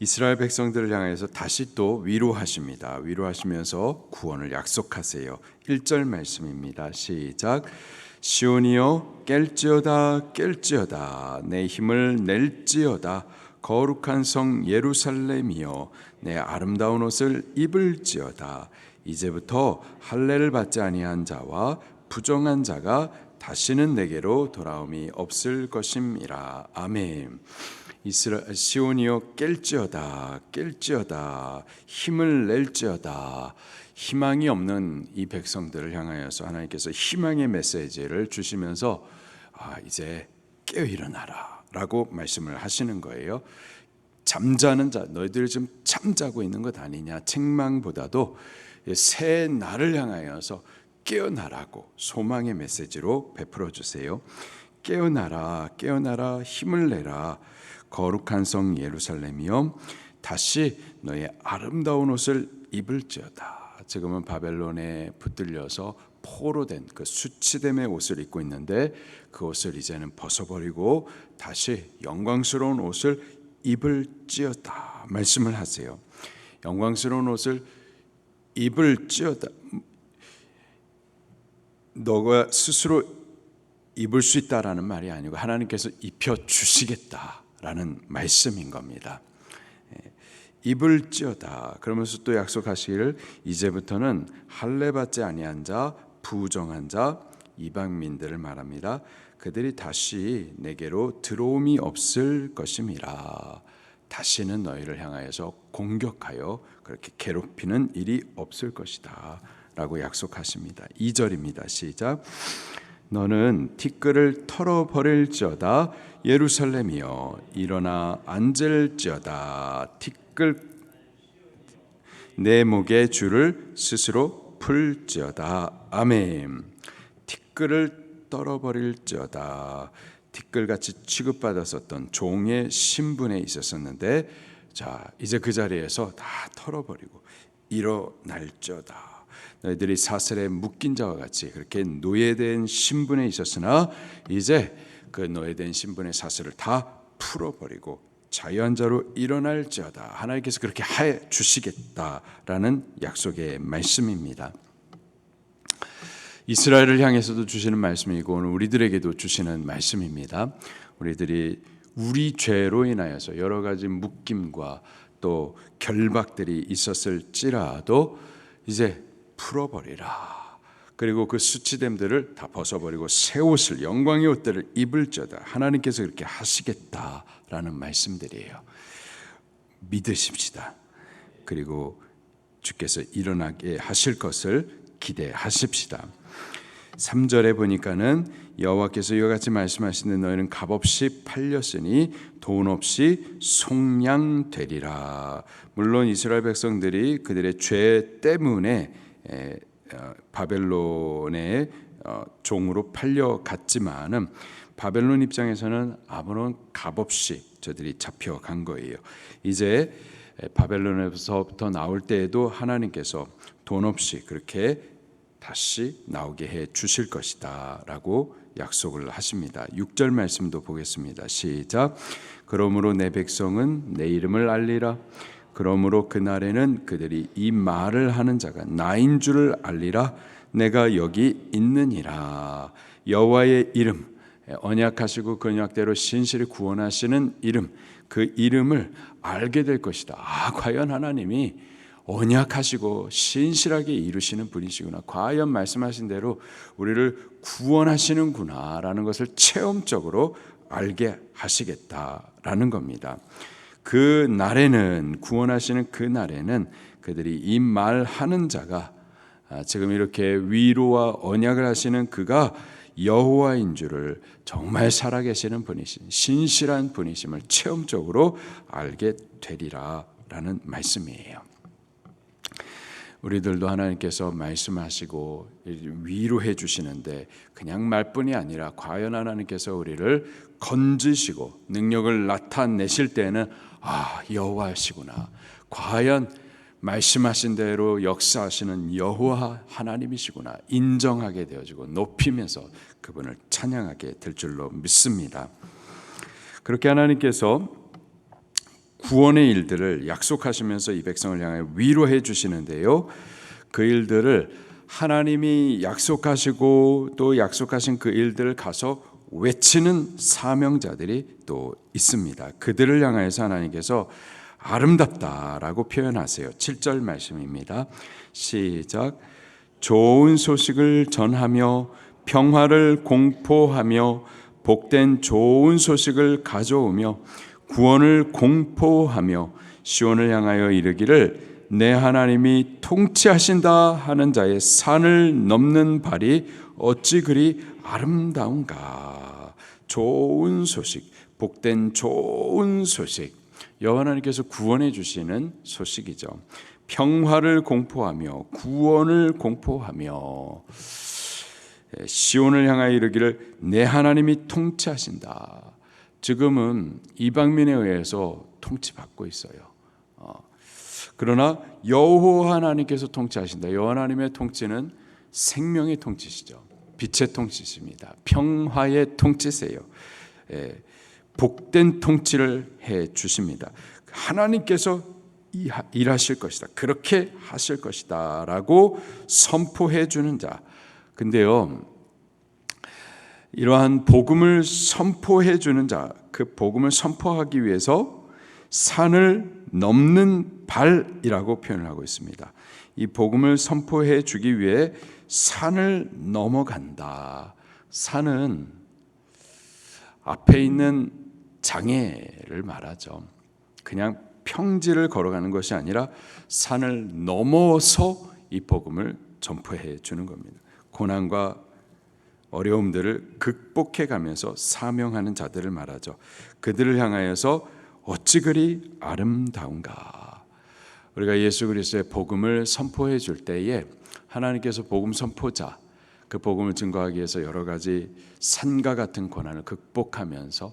이스라엘 백성들을 향해서 다시 또 위로하십니다. 위로하시면서 구원을 약속하세요. 1절 말씀입니다. 시작. 시온이여 깰지어다 깰지어다 내 힘을 낼지어다 거룩한 성 예루살렘이여 내 아름다운 옷을 입을지어다 이제부터 할례를 받지 아니한 자와 부정한 자가 다시는 내게로 돌아옴이 없을 것임이라 아멘. 이스라 시온이여 깰지어다 깰지어다 힘을 낼지어다 희망이 없는 이 백성들을 향하여서 하나님께서 희망의 메시지를 주시면서 아 이제 깨어 일어나라라고 말씀을 하시는 거예요. 잠자는 자 너희들이 지금 잠자고 있는 것 아니냐 책망보다도 새 날을 향하여서 깨어나라고 소망의 메시지로 베풀어 주세요. 깨어나라 깨어나라 힘을 내라 거룩한 성 예루살렘이여 다시 너의 아름다운 옷을 입을지어다. 지금은 바벨론에 붙들려서 포로 된 그 수치됨의 옷을 입고 있는데 그 옷을 이제는 벗어버리고 다시 영광스러운 옷을 입을지어다 말씀을 하세요. 영광스러운 옷을 입을지어다. 너가 스스로 입을 수 있다라는 말이 아니고 하나님께서 입혀 주시겠다라는 말씀인 겁니다. 예, 입을지어다 그러면서 또 약속하시기를 이제부터는 할례 받지 아니한 자 부정한 자 이방민들을 말합니다. 그들이 다시 내게로 들어옴이 없을 것임이라. 다시는 너희를 향하여서 공격하여 그렇게 괴롭히는 일이 없을 것이다. 라고 약속하십니다. 2절입니다. 시작. 너는 티끌을 털어버릴지어다 예루살렘이여 일어나 앉을지어다 티끌 내 목의 줄을 스스로 풀지어다 아멘 티끌을 떨어버릴지어다 티끌같이 취급받았었던 종의 신분에 있었었는데 자 이제 그 자리에서 다 털어버리고 일어날지어다 너희들이 사슬에 묶인 자와 같이 그렇게 노예된 신분에 있었으나 이제 그 노예된 신분의 사슬을 다 풀어버리고 자유한 자로 일어날지어다 하나님께서 그렇게 해 주시겠다라는 약속의 말씀입니다. 이스라엘을 향해서도 주시는 말씀이고 오늘 우리들에게도 주시는 말씀입니다. 우리들이 우리 죄로 인하여서 여러 가지 묶임과 또 결박들이 있었을지라도 이제 풀어버리라. 그리고 그 수치됨들을 다 벗어버리고 새 옷을 영광의 옷들을 입을지어다. 하나님께서 그렇게 하시겠다라는 말씀들이에요. 믿으십시다. 그리고 주께서 일어나게 하실 것을 기대하십시다. 3절에 보니까는 여호와께서 이와 같이 말씀하시는 너희는 값없이 팔렸으니 돈 없이 속량되리라. 물론 이스라엘 백성들이 그들의 죄 때문에 어, 바벨론의 어, 종으로 팔려갔지만은 바벨론 입장에서는 아무런 값없이 저들이 잡혀간 거예요. 이제 바벨론에서부터 나올 때에도 하나님께서 돈 없이 그렇게 다시 나오게 해 주실 것이다라고 약속을 하십니다. 6절 말씀도 보겠습니다. 시작. 그러므로 내 백성은 내 이름을 알리라. 그러므로 그날에는 그들이 이 말을 하는 자가 나인 줄을 알리라. 내가 여기 있느니라. 여호와의 이름 언약하시고 그 언약대로 신실히 구원하시는 이름 그 이름을 알게 될 것이다. 아 과연 하나님이 언약하시고 신실하게 이루시는 분이시구나. 과연 말씀하신 대로 우리를 구원하시는구나라는 것을 체험적으로 알게 하시겠다라는 겁니다. 그 날에는 구원하시는 그 날에는 그들이 이 말하는 자가 아, 지금 이렇게 위로와 언약을 하시는 그가 여호와인 줄을 정말 살아계시는 분이신 신실한 분이심을 체험적으로 알게 되리라라는 말씀이에요. 우리들도 하나님께서 말씀하시고 위로해 주시는데 그냥 말뿐이 아니라 과연 하나님께서 우리를 건지시고 능력을 나타내실 때는 아 여호와시구나. 과연 말씀하신 대로 역사하시는 여호와 하나님이시구나 인정하게 되어지고 높이면서 그분을 찬양하게 될 줄로 믿습니다. 그렇게 하나님께서 구원의 일들을 약속하시면서 이 백성을 향해 위로해 주시는데요. 그 일들을 하나님이 약속하시고 또 약속하신 그 일들을 가서 외치는 사명자들이 또 있습니다. 그들을 향하여서 하나님께서 아름답다라고 표현하세요. 7절 말씀입니다. 시작. 좋은 소식을 전하며 평화를 공포하며 복된 좋은 소식을 가져오며 구원을 공포하며 시온을 향하여 이르기를 내 하나님이 통치하신다 하는 자의 산을 넘는 발이 어찌 그리 아름다운가 좋은 소식 복된 좋은 소식 여호와 하나님께서 구원해 주시는 소식이죠. 평화를 공포하며 구원을 공포하며 시온을 향하여 이르기를 내 하나님이 통치하신다. 지금은 이방민에 의해서 통치받고 있어요. 어. 그러나 여호와 하나님께서 통치하신다. 여호와 하나님의 통치는 생명의 통치시죠. 빛의 통치십니다. 평화의 통치세요. 예, 복된 통치를 해 주십니다. 하나님께서 일하실 것이다. 그렇게 하실 것이다 라고 선포해 주는 자. 근데요. 이러한 복음을 선포해 주는 자, 그 복음을 선포하기 위해서 산을 넘는 발이라고 표현을 하고 있습니다. 이 복음을 선포해 주기 위해 산을 넘어간다. 산은 앞에 있는 장애를 말하죠. 그냥 평지를 걸어가는 것이 아니라 산을 넘어서 이 복음을 전포해 주는 겁니다. 고난과 어려움들을 극복해 가면서 사명하는 자들을 말하죠. 그들을 향하여서 어찌 그리 아름다운가. 우리가 예수 그리스도의 복음을 선포해 줄 때에 하나님께서 복음 선포자 그 복음을 증거하기 위해서 여러 가지 산과 같은 고난을 극복하면서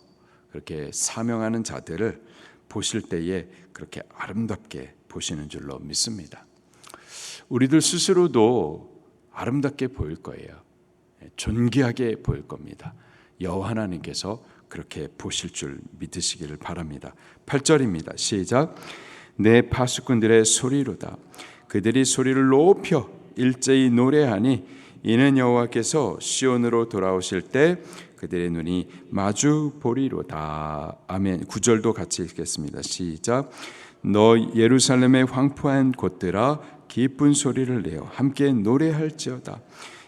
그렇게 사명하는 자들을 보실 때에 그렇게 아름답게 보시는 줄로 믿습니다. 우리들 스스로도 아름답게 보일 거예요. 존귀하게 보일 겁니다. 여호와 하나님께서 그렇게 보실 줄 믿으시기를 바랍니다. 8절입니다. 시작. 내 파수꾼들의 소리로다. 그들이 소리를 높여 일제히 노래하니 이는 여호와께서 시온으로 돌아오실 때 그들의 눈이 마주 보리로다. 아멘. 9절도 같이 읽겠습니다. 시작. 너 예루살렘의 황폐한 곳들아 기쁜 소리를 내어 함께 노래할지어다.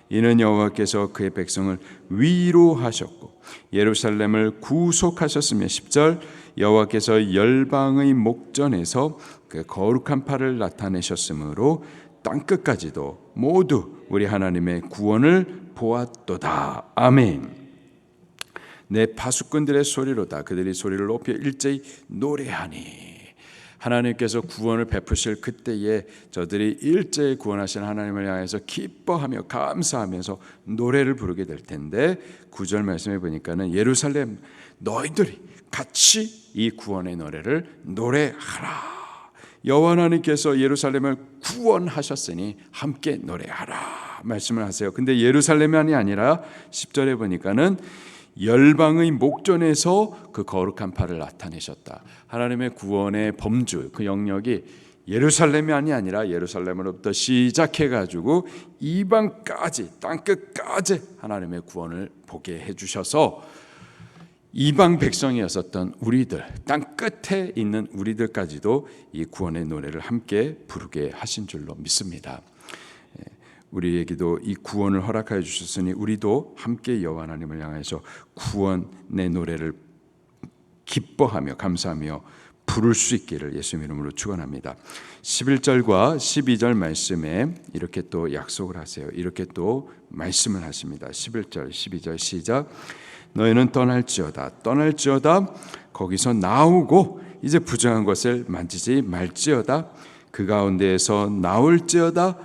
이는 여호와께서 그의 백성을 위로하셨고 예루살렘을 구속하셨으며 10절 여호와께서 열방의 목전에서 그 거룩한 팔을 나타내셨으므로 땅 끝까지도 모두 우리 하나님의 구원을 보았도다. 아멘. 내 파수꾼들의 소리로다 그들이 소리를 높여 일제히 노래하니 하나님께서 구원을 베푸실 그때에 저들이 일제히 구원하신 하나님을 향해서 기뻐하며 감사하면서 노래를 부르게 될 텐데 구절 말씀해 보니까는 예루살렘 너희들이 같이 이 구원의 노래를 노래하라. 여호와 하나님께서 예루살렘을 구원하셨으니 함께 노래하라 말씀을 하세요. 근데 예루살렘이 아니라 10절에 보니까는 열방의 목전에서 그 거룩한 팔을 나타내셨다. 하나님의 구원의 범주 그 영역이 예루살렘이 아니라 예루살렘으로부터 시작해 가지고 이방까지 땅 끝까지 하나님의 구원을 보게 해 주셔서 이방 백성이었었던 우리들 땅 끝에 있는 우리들까지도 이 구원의 노래를 함께 부르게 하신 줄로 믿습니다. 우리에게도 이 구원을 허락하여 주셨으니 우리도 함께 여호와 하나님을 향해서 구원의 노래를 기뻐하며 감사하며 부를 수 있기를 예수 이름으로 축원합니다. 11절과 12절 말씀에 이렇게 또 약속을 하세요. 이렇게 또 말씀을 하십니다. 11절, 12절 시작. 너희는 떠날지어다 떠날지어다 거기서 나오고 이제 부정한 것을 만지지 말지어다 그 가운데에서 나올지어다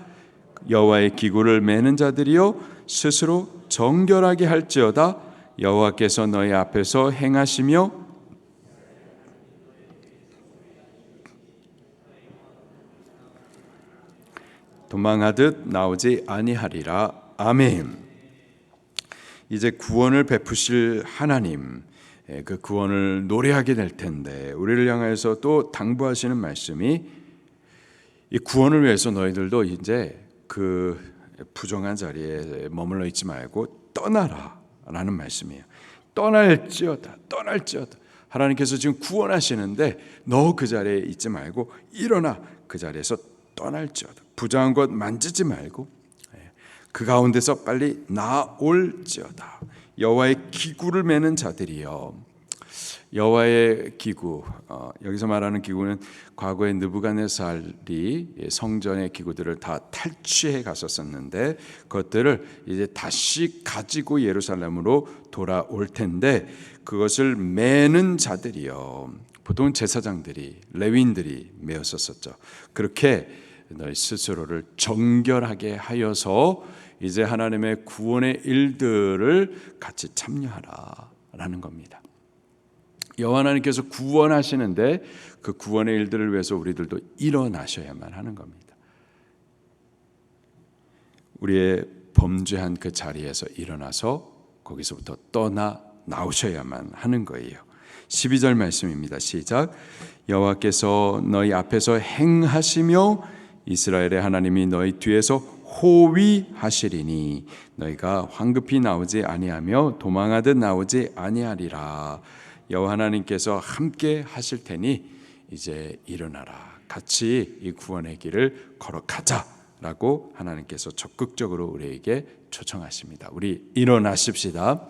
여호와의 기구를 매는 자들이요 스스로 정결하게 할지어다 여호와께서 너희 앞에서 행하시며 도망하듯 나오지 아니하리라 아멘. 이제 구원을 베푸실 하나님 예, 그 구원을 노래하게 될 텐데 우리를 향하여서 또 당부하시는 말씀이 이 구원을 위해서 너희들도 이제 그 부정한 자리에 머물러 있지 말고 떠나라라는 말씀이에요. 떠날지어다, 떠날지어다. 하나님께서 지금 구원하시는데 너 그 자리에 있지 말고 일어나 그 자리에서 떠날지어다. 부정한 것 만지지 말고 예, 그 가운데서 빨리 나올지어다. 여호와의 기구를 매는 자들이여. 여호와의 기구 어, 여기서 말하는 기구는 과거에 느부갓네살이 성전의 기구들을 다 탈취해 갔었었는데 그것들을 이제 다시 가지고 예루살렘으로 돌아올 텐데 그것을 매는 자들이요 보통 제사장들이 레윈들이 메었었었죠 그렇게 너희 스스로를 정결하게 하여서 이제 하나님의 구원의 일들을 같이 참여하라라는 겁니다. 여호와 하나님께서 구원하시는데 그 구원의 일들을 위해서 우리들도 일어나셔야만 하는 겁니다. 우리의 범죄한 그 자리에서 일어나서 거기서부터 떠나 나오셔야만 하는 거예요. 12절 말씀입니다. 시작. 여호와께서 너희 앞에서 행하시며 이스라엘의 하나님이 너희 뒤에서 호위하시리니 너희가 황급히 나오지 아니하며 도망하듯 나오지 아니하리라. 여호와 하나님께서 함께 하실 테니 이제 일어나라. 같이 이 구원의 길을 걸어가자라고 하나님께서 적극적으로 우리에게 초청하십니다. 우리 일어나십시다.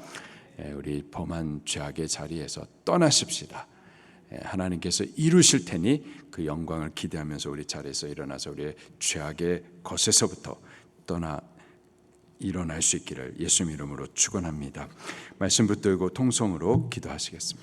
예, 우리 범한 죄악의 자리에서 떠나십시다. 예, 하나님께서 이루실 테니 그 영광을 기대하면서 우리 자리에서 일어나서 우리의 죄악의 것에서부터 떠나 일어날 수 있기를 예수 이름으로 축원합니다. 말씀 붙들고 통성으로 기도하시겠습니다.